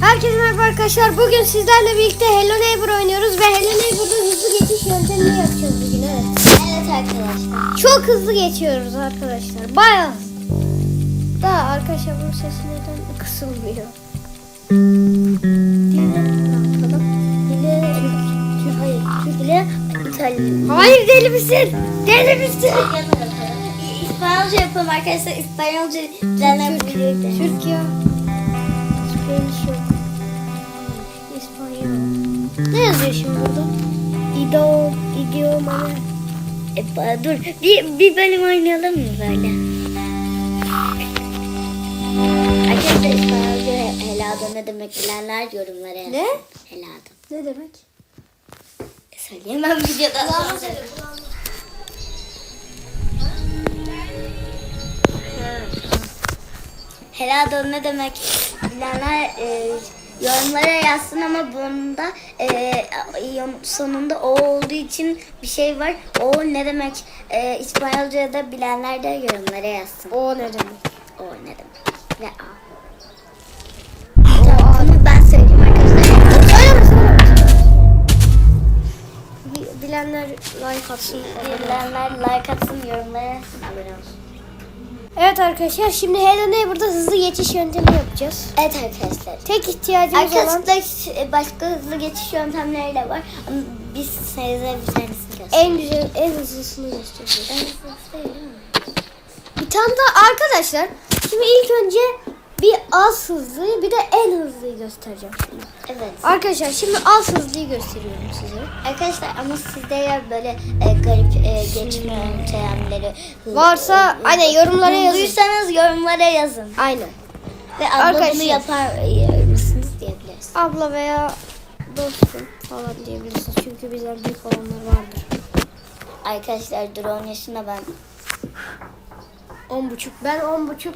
Herkese merhaba arkadaşlar. Bugün sizlerle birlikte Hello Neighbor oynuyoruz ve Hello Neighbor'da hızlı geçiş yöntemini yapacağız bugün. Evet. Evet arkadaşlar. Çok hızlı geçiyoruz arkadaşlar. Bayağı hızlı. Da arkadaşlar bunun sesi neden kısılmıyor? Hayır, deli misin? Deli misin? İspanyolca yapalım arkadaşlar. İspanyolca dilenler Türk. İspanyol. Ne yazıyor şimdi burada? İdo, idioma. E, dur bir, bir bölüm oynayalım mı böyle? Arkadaşlar İspanyolca helado ne demek bilenler yorumlara yazın. Ne? Helado. Ne demek? Söyleyemem videoda. Helado ne demek bilenler e, yorumlara yazsın ama bunda e, yon- sonunda o olduğu için bir şey var. O ne demek e, İspanyolca'da bilenler de yorumlara yazsın. O ne demek? O ne demek? Ve A. Tamam, bunu ben söyleyeyim arkadaşlar. Bilenler like atsın. Bilenler like atsın, yorumlara yazsın. Abone olsun. Evet arkadaşlar şimdi Hello Neighbor'da hızlı geçiş yöntemi yapacağız. Evet arkadaşlar. Tek ihtiyacımız olan Arkadaşlar başka hızlı geçiş yöntemleri de var. Ama biz size bir tanesini göstereceğiz. en güzel, en hızlısını göstereceğiz. Bir tane daha arkadaşlar. Şimdi ilk önce bir az hızlıyı bir de en hızlıyı göstereceğim şimdi. Evet. Arkadaşlar şimdi az hızlıyı gösteriyorum size. Arkadaşlar ama sizde ya böyle e, garip e, geçme yöntemleri Varsa aynen yorumlara yazın. Bulduysanız yorumlara yazın. Aynen. Ve abla Arkadaşlar. bunu yapar mısınız diyebiliriz. Abla veya dostum falan diyebilirsiniz. Çünkü bizden büyük olanlar vardır. Arkadaşlar drone yaşında ben On buçuk. Ben on buçuk.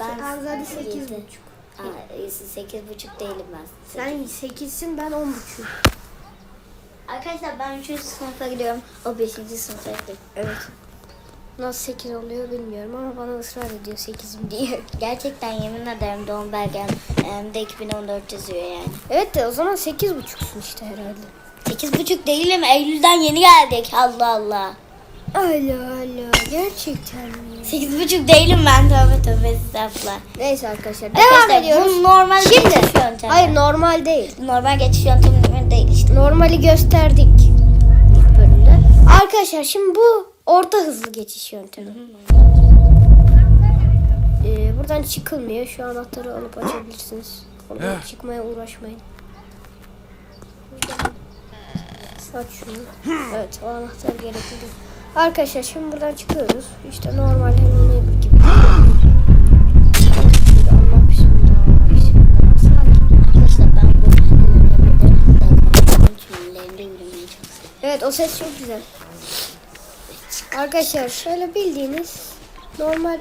Ben Hanzade sekiz. sekiz buçuk. Aa, sekiz buçuk değilim ben. Sen sekizsin ben on buçuk. Arkadaşlar ben 3. sınıfa gidiyorum. O 5. sınıfa gidiyor. Evet. Nasıl sekiz oluyor bilmiyorum ama bana ısrar ediyor sekizim diye. Gerçekten yemin ederim doğum belgem em, de 2014 yazıyor yani. Evet de o zaman sekiz buçuksun işte herhalde. 8,5 değilim. Eylül'den yeni geldik. Allah Allah. Allah Allah gerçekten mi? 8,5 değilim ben. Tövbe tövbe estağfurullah. Neyse arkadaşlar devam Arkadaşlar, ediyoruz. Bu normal Şimdi geçiş yöntemi. hayır normal değil. Normal geçiş yöntemi değil işte. Normali gösterdik ilk bölümde. Arkadaşlar şimdi bu orta hızlı geçiş yöntemi. Ee, buradan çıkılmıyor. Şu anahtarı alıp açabilirsiniz. Oradan çıkmaya uğraşmayın. Aç şunu. Evet o anahtar gerekli değil. Arkadaşlar şimdi buradan çıkıyoruz. İşte normal Neighbor gibi. Evet o ses çok güzel. Arkadaşlar şöyle bildiğiniz normal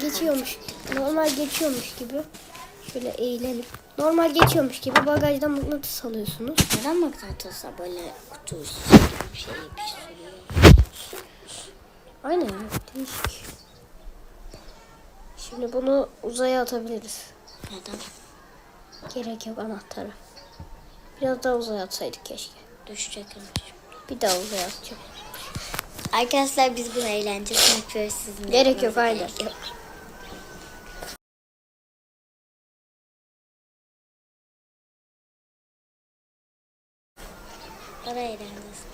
geçiyormuş normal geçiyormuş gibi şöyle eğilelim. Normal geçiyormuş gibi bagajdan mıknatıs alıyorsunuz. Neden mıknatısla böyle kutu gibi bir şey yapıştırıyor? Aynen değişik. Şimdi bunu uzaya atabiliriz. Neden? Gerek yok anahtarı. Biraz daha uzaya atsaydık keşke. Düşecekmiş. Bir daha uzaya atacağım. Arkadaşlar biz bunu eğlencesini yapıyoruz sizinle. Gerek yok, aynen. gerek yok. Bana eğlencesi.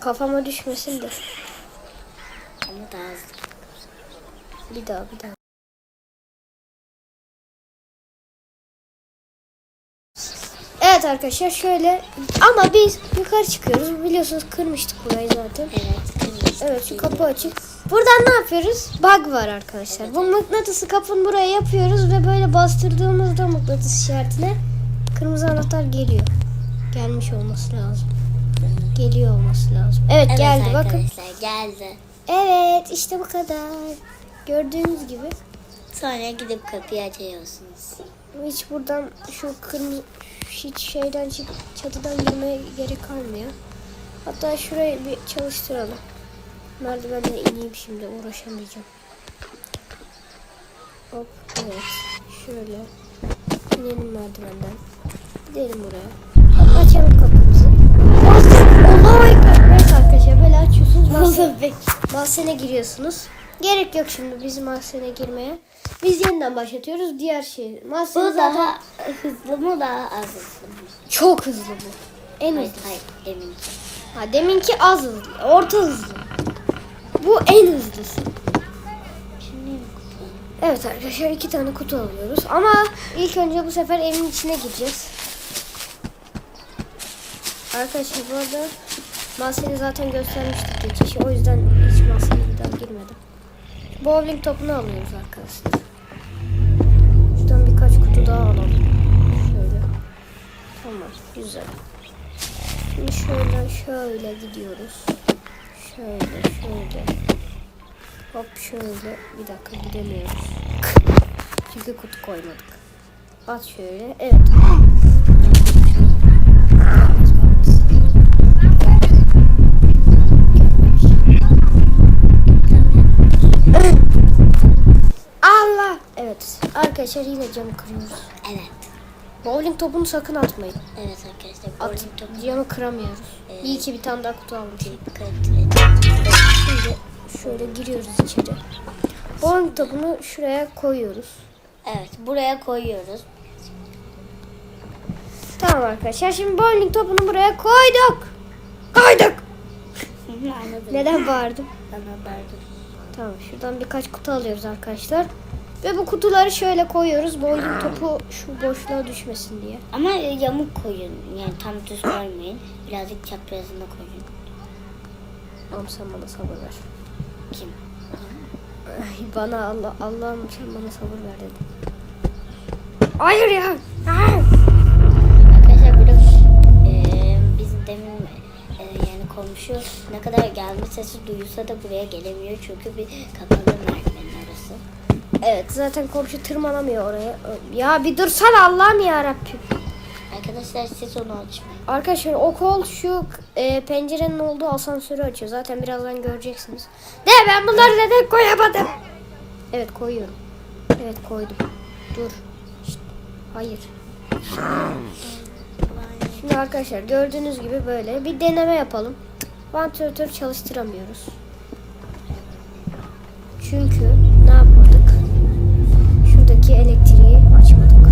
Kafama düşmesin de. Daha hızlı. Bir daha bir daha. Evet arkadaşlar şöyle ama biz yukarı çıkıyoruz. Biliyorsunuz kırmıştık burayı zaten. Evet. Evet şu kapı açık. Buradan ne yapıyoruz? Bug var arkadaşlar. Bu mıknatısı kapının buraya yapıyoruz ve böyle bastırdığımızda mıknatıs işaretine kırmızı anahtar geliyor. Gelmiş olması lazım. Geliyor olması lazım. Evet, Evet geldi bakın. geldi. Evet işte bu kadar. Gördüğünüz gibi Sonra gidip kapıyı açıyorsunuz. hiç buradan şu kırmızı hiç şeyden çık çatıdan girmeye gerek kalmıyor. Hatta şurayı bir çalıştıralım. Merdivenle ineyim şimdi uğraşamayacağım. Hop evet şöyle. İnelim merdivenden. Gidelim buraya. Açalım kapımızı. Allahu Ekber. Evet arkadaşlar böyle açıyorsunuz. Mahzen, mahzene giriyorsunuz. Gerek yok şimdi bizim mahzene girmeye. Biz yeniden başlatıyoruz. Diğer şey. Mahzen Bu zaten daha hızlı mı daha az hızlı mı? çok hızlı bu. En Hayır hızlı. hayır deminki. Ha, deminki az hızlı. Orta hızlı. Bu en hızlısı. Evet arkadaşlar iki tane kutu alıyoruz. Ama ilk önce bu sefer evin içine gireceğiz. Arkadaşlar bu arada mahzeni zaten göstermiştik geçişi. O yüzden hiç mahzene bir daha girmedim. Bowling topunu alıyoruz arkadaşlar. Şuradan birkaç kutu daha alalım. Şöyle. Tamam güzel. Şimdi şöyle şöyle gidiyoruz. Şöyle şöyle. Hop şöyle. Bir dakika gidemiyoruz. Çünkü kutu koymadık. At şöyle. Evet. Yine camı kırıyoruz. Evet. Bowling topunu sakın atmayın. Evet arkadaşlar. At. bowling topu Camı kıramıyoruz. Evet. İyi ki bir tane daha kutu edin. Şimdi şöyle giriyoruz içeri. Bowling topunu şuraya koyuyoruz. Evet buraya koyuyoruz. Tamam arkadaşlar. Şimdi bowling topunu buraya koyduk. Koyduk. Neden bağırdım? Bana verdim. Tamam şuradan birkaç kutu alıyoruz arkadaşlar. Ve bu kutuları şöyle koyuyoruz. Bowling topu şu boşluğa düşmesin diye. Ama yamuk koyun. Yani tam düz koymayın. Birazcık çaprazına koyun. Tamam sen bana sabır ver. Kim? Ay, bana Allah Allah'ım sen bana sabır ver dedi. Hayır ya. Hayır. Arkadaşlar burada eee bizim demin eee, yani komşu ne kadar gelme sesi duyulsa da buraya gelemiyor. Çünkü bir kapalı merdivenin arası. Evet zaten komşu tırmanamıyor oraya. Ya bir dursana Allah'ım ya Rabbim. Arkadaşlar siz onu açmayın. Arkadaşlar o kol şu e, pencerenin olduğu asansörü açıyor. Zaten birazdan göreceksiniz. De ben bunları neden koyamadım? Evet koyuyorum. Evet koydum. Dur. Şşt, Hayır. Şimdi arkadaşlar gördüğünüz gibi böyle bir deneme yapalım. Vantilatör çalıştıramıyoruz. Çünkü ne yapmadık? Şuradaki elektriği açmadık.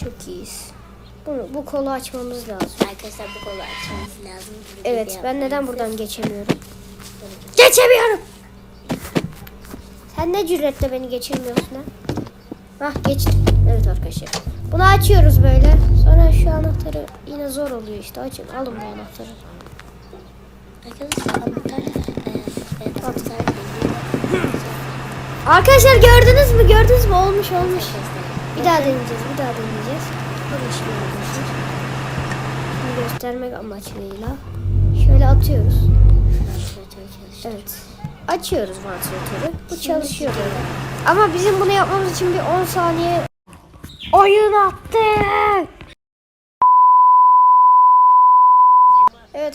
Çok iyiyiz. Bunu, bu kolu açmamız lazım. Arkadaşlar bu kolu açmamız lazım. Evet ben neden buradan geçemiyorum? Geçemiyorum. Sen ne cüretle beni geçirmiyorsun ha? Hah geçtim. Evet arkadaşlar. Bunu açıyoruz böyle. Sonra şu anahtarı yine zor oluyor işte. Açın alın bu anahtarı. Arkadaşlar anahtar evet, anahtar. Arkadaşlar gördünüz mü? Gördünüz mü? Olmuş olmuş. Bir daha deneyeceğiz. Bir daha deneyeceğiz. Şimdi göstermek amaçlıyla. Şöyle atıyoruz. Evet. Açıyoruz vantilatörü. Bu çalışıyor. Ama bizim bunu yapmamız için bir 10 saniye oyun attı.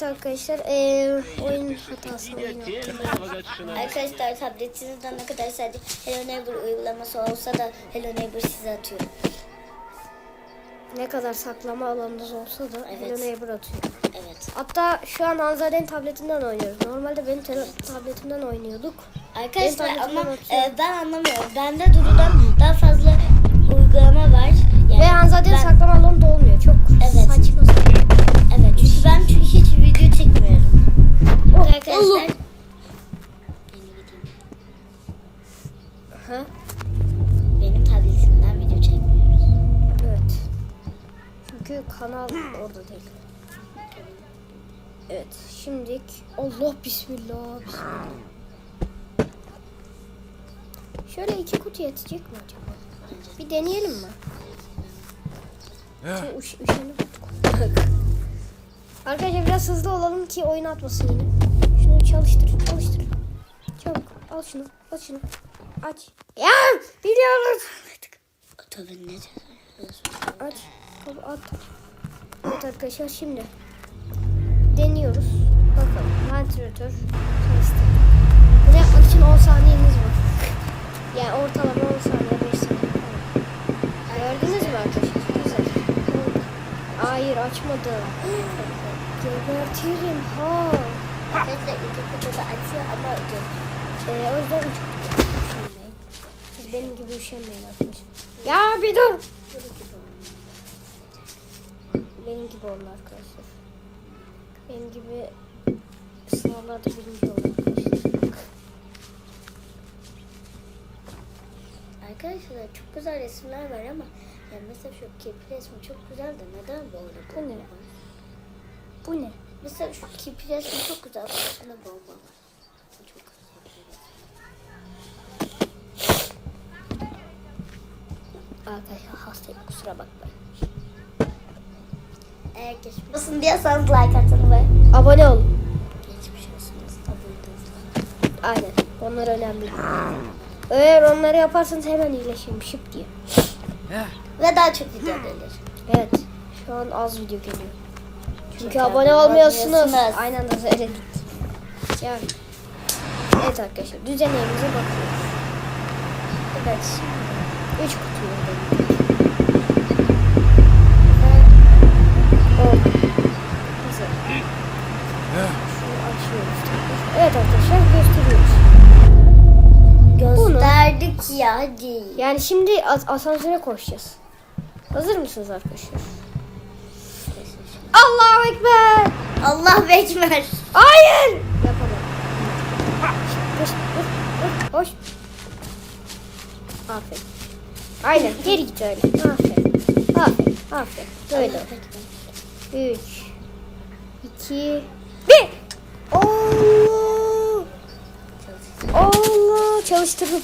Evet arkadaşlar eee oyun hatası. Arkadaşlar tabletinizden ne kadar sadece Hello Neighbor uygulaması olsa da Hello Neighbor size atıyor. Ne kadar saklama alanınız olsa da Evet. Hello Neighbor atıyor. Evet. Hatta şu an Hanzade'nin tabletinden oynuyoruz. Normalde benim tabletimden oynuyorduk. Arkadaşlar ama e, ben anlamıyorum. Bende Duru'dan daha fazla uygulama var. Yani Ve Hanzade'nin ben- saklama alanı da olmuyor. Çok Evet. Arkadaşlar. oğlum. Ha? Benim tabletimden video çekmiyoruz. Evet. Çünkü kanal orada değil. Evet. Şimdilik Allah bismillah. bismillah. Şöyle iki kutu yetecek mi acaba? Bir deneyelim mi? Şimdi uş, üşenip. Arkadaşlar biraz hızlı olalım ki oyun atmasın yine. Şunu çalıştır, çalıştır. Çabuk al şunu, al şunu. Aç. Ya biliyoruz. Artık tabii ne Aç. Tabii at. Evet arkadaşlar şimdi deniyoruz. Bakalım vantilatör çalıştı. Bunu yapmak için 10 saniyeniz var. Yani ortalama 10 saniye 5 saniye. Gördünüz mü arkadaşlar? Güzel. Hayır açmadım. Gebertirim ha. Arkadaşlar iki kutuda açıyor ama. Ee, o yüzden. Siz benim gibi üşenmeyin arkadaşlar. Ya bir dur. Benim gibi olun arkadaşlar. Benim gibi sınavlarda birinci olun arkadaşlar. Arkadaşlar çok güzel resimler var ama yani mesela şu kirpi resmi çok güzel de neden böyle Bu ne? Bu ne? Mesela şu kirpi resmi çok güzel. Başında bomba var. Çok güzel. Arkadaşlar hastayım kusura bakmayın. Eğer geçmiş olsun diyorsanız like atın ve Abone olun. geçmiş olsun. Abone Aynen. Onlar önemli. Eğer onları yaparsanız hemen iyileşirim şıp diye. Ve daha çok video gelir. Evet. Şu an az video geliyor. Çünkü abone olmuyorsunuz. olmuyorsunuz. Aynen da seyredin. Yani. Evet arkadaşlar düzenlerimize bakıyoruz. Evet. Üç kutu yolladım. Oldu. Güzel. Şunu açıyoruz tekrar. Evet arkadaşlar gösteriyoruz. Gösterdik ya hadi. Yani şimdi as- asansöre koşacağız. Hazır mısınız arkadaşlar? Allahu Ekber! Allah bekler. Hayır! Yapamam. Koş, koş, koş, koş. Aferin. Aynen, geri git öyle. Aferin. Aferin, aferin. Böyle. Üç, iki, bir. Allah! Allah! Çalıştırdım.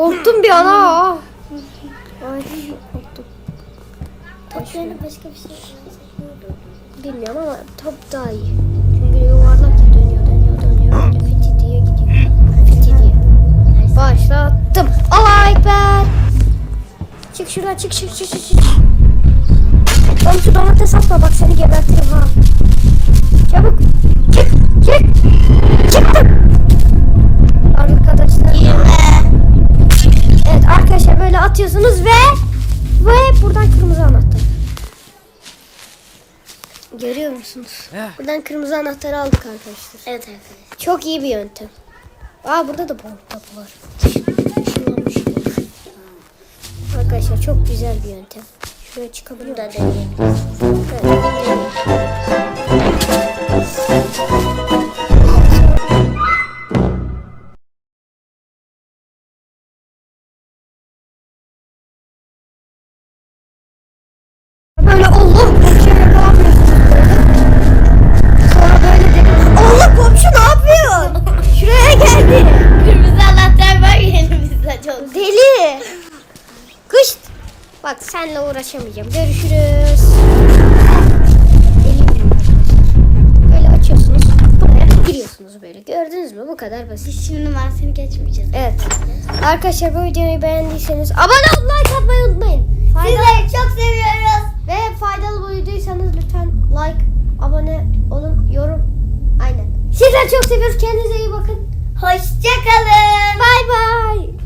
Korktum bir ana. Ay korktum. Toplarına başka bir şey Bilmiyorum ama top daha iyi. Çünkü yuvarlak ya dönüyor dönüyor dönüyor. Böyle fiti diye gidiyor. Fiti diye. Başlattım. Allahu Ekber. Çık şuradan çık çık çık çık. çık. Oğlum şu domates atma bak seni gebertirim ha. Çabuk. Çık çık. Çıktım. Atıyorsunuz ve ve buradan kırmızı anahtar. Görüyor musunuz? Buradan kırmızı anahtarı aldık arkadaşlar. Evet arkadaşlar. Çok iyi bir yöntem. Aa burada da bomba kapı var. Arkadaşlar çok güzel bir yöntem. Şuraya çıkabiliyor Burada deneyebiliriz. Evet. Uğraşamayacağım. Görüşürüz. Böyle açıyorsunuz. Buraya giriyorsunuz böyle. Gördünüz mü? Bu kadar basit. Biz şimdi mahzeni geçmeyeceğiz. Evet. Arkadaşlar bu videoyu beğendiyseniz abone olup like atmayı unutmayın. Faydalı Sizleri çok seviyoruz. ve faydalı bulduysanız lütfen like, abone olun, yorum. Aynen. Sizleri çok seviyoruz. Kendinize iyi bakın. Hoşçakalın. Bay bay.